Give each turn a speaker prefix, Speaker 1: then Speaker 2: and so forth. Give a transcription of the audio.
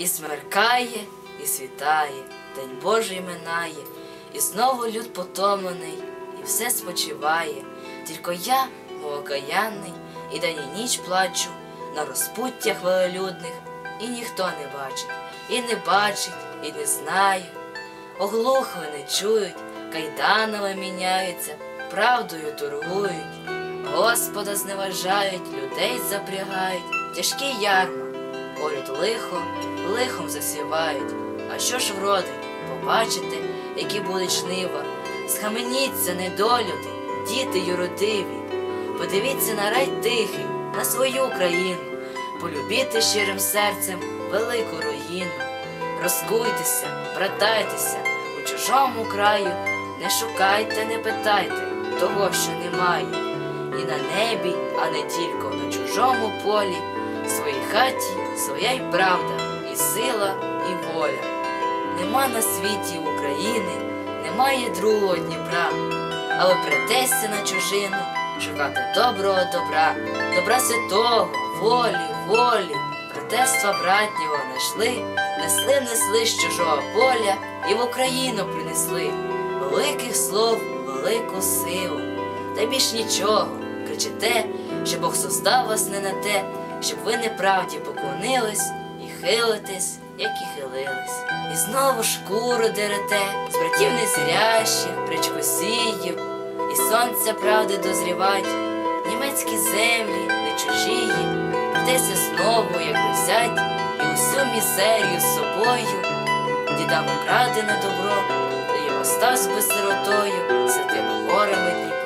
Speaker 1: І смеркає, і світає, День Божий минає, і знову люд потомлений, і все спочиває. Тільки я, окаянний, і день і ніч плачу на розпуттях велелюдних, і ніхто не бачить, і не бачить, і не знає. Оглухли не чують, кайданами міняються, правдою торгують, Господа зневажають, людей запрягають, тяжкий ярма, орють лихо, лихом засівають. А що ж вродить? Побачите, які будуть жнива. Схаменіться, недолюди, діти юродиві. Подивіться на рай тихий, на свою країну, полюбіти щирим серцем велику руїну. Розкуйтеся, братайтеся у чужому краю, не шукайте, не питайте того, що немає. І на небі, а не тільки на чужому полі, в своїй хаті своя й правда, і сила, і воля. Нема на світі України, немає другого Дніпра, але придеться на чужину шукати доброго добра, добра святого, волі, волі, братерства братнього знайшли, несли, несли з чужого поля і в Україну принесли великих слов, велику силу. Та більш нічого, кричите, що Бог создав вас не на те, щоб ви неправді поклонились і хилитесь, як і хилились. І знову шкуру дерете, з братів незрящих, причкосіїв, і сонця правди дозрівать, німецькі землі, не чужії, придеться знову, як взять, і усю мізерію з собою, дідам украдене добро, та його став би сиротою, за тими горами.